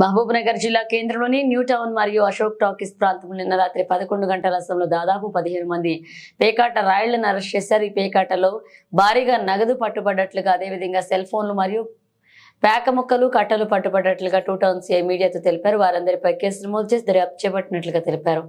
మహబూబ్ నగర్ జిల్లా కేంద్రంలోని new town మరియు అశోక్ టాకీస్ ప్రాంతంలో నిన్న రాత్రి పదకొండు గంటల సమయంలో దాదాపు పదిహేను మంది పేకాట రాయళ్ళను అరెస్ట్ చేశారు. ఈ పేకాటలో భారీగా నగదు పట్టుబడ్డట్లుగా అదేవిధంగా సెల్ ఫోన్లు మరియు పేక ముక్కలు కట్టలు పట్టుబడ్డట్లుగా టూ టౌన్ సీఐ మీడియాతో తెలిపారు. వారందరిపై కేసు నమోదు చేసి దర్యాప్తు చేపట్టినట్లుగా తెలిపారు.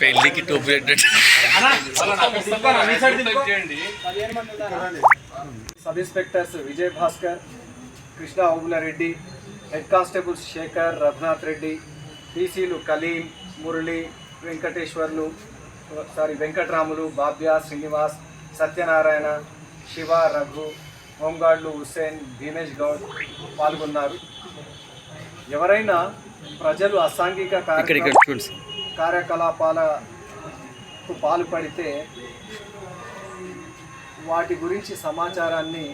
పెళ్లికి టోపీ పెట్టినట్టు sub inspectors Vijay Bhaskar Krishna Obulareddy head constables Sekhar Raghunath Reddy పీసీలు Kaleem Murali Venkateswarlu sorry Venkatramulu Babya Srinivas Satyanarayana Shiva Raghu హోంగార్డులు Hussain Bhimesh Goud పాల్గొన్నారు ఎవరైనా ప్రజలు అసాంఘిక. కార్యకలాపాలకు పాల్పడితే వాటి గురించి సమాచారాన్ని